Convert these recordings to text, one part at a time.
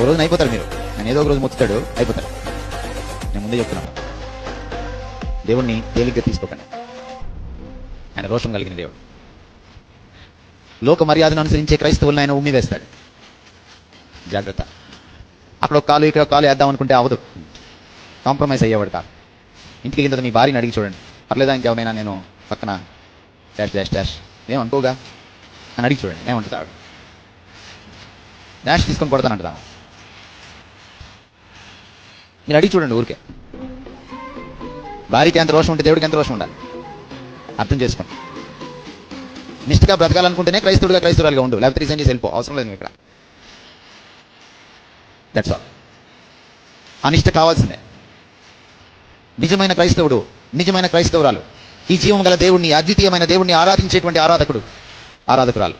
ఒక రోజున అయిపోతారు మీరు. నేను ఏదో ఒక రోజు మొత్తుతాడు అయిపోతాడు నేను ముందే చెప్తున్నాను దేవుణ్ణి తేలిగ్గా తీసుకోకండి. ఆయన రోషం కలిగిన దేవుడు. లోక మర్యాదను అనుసరించే క్రైస్తవులను ఆయన ఉమ్మి వేస్తాడు. జాగ్రత్త. అక్కడ ఒక కాలు ఇక్కడ కాలు వేద్దాం అనుకుంటే అవదు. కాంప్రమైజ్ అయ్యేవాడు కాదు. ఇంటికి వెళ్ళిన తర్వాత మీ భార్యని అడిగి చూడండి. పర్లేదా ఇంకెవరైనా నేను పక్కన డాష్ డాష్ డాష్. ఏం అనుకోగా అని అడిగి చూడండి. ఏమంటుంది డాష్ తీసుకొని కొడతానంటదా మీరు అడిగి చూడండి ఊరికే. భార్యకి ఎంత రోషం ఉంటే దేవుడికి ఎంత రోషం ఉండాలి? అర్థం చేసుకోండి. నిష్ఠగా బ్రతకాలనుకుంటేనే క్రైస్తవుడిగా క్రైస్తవురాలుగా ఉండు. లేకపోతే రీసెంట్ చేసి వెళ్ళిపో. అవసరం లేదు ఇక్కడ. దట్స్ ఆల్ అనిష్ట కావాల్సిందే. నిజమైన క్రైస్తవుడు నిజమైన క్రైస్తవురాలు ఈ జీవం గల దేవుడిని అద్వితీయమైన దేవుడిని ఆరాధించేటువంటి ఆరాధకుడు ఆరాధకురాలు.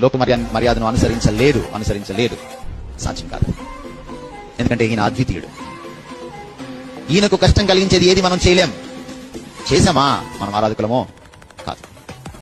లోక మర్యాద మర్యాదను అనుసరించలేరు అనుసరించలేదు. సాధ్యం కాదు. ఎందుకంటే ఈయన అద్వితీయుడు. ఈయనకు కష్టం కలిగించేది ఏది మనం చేయలేం. చేసామా మనం ఆరాధకులమో?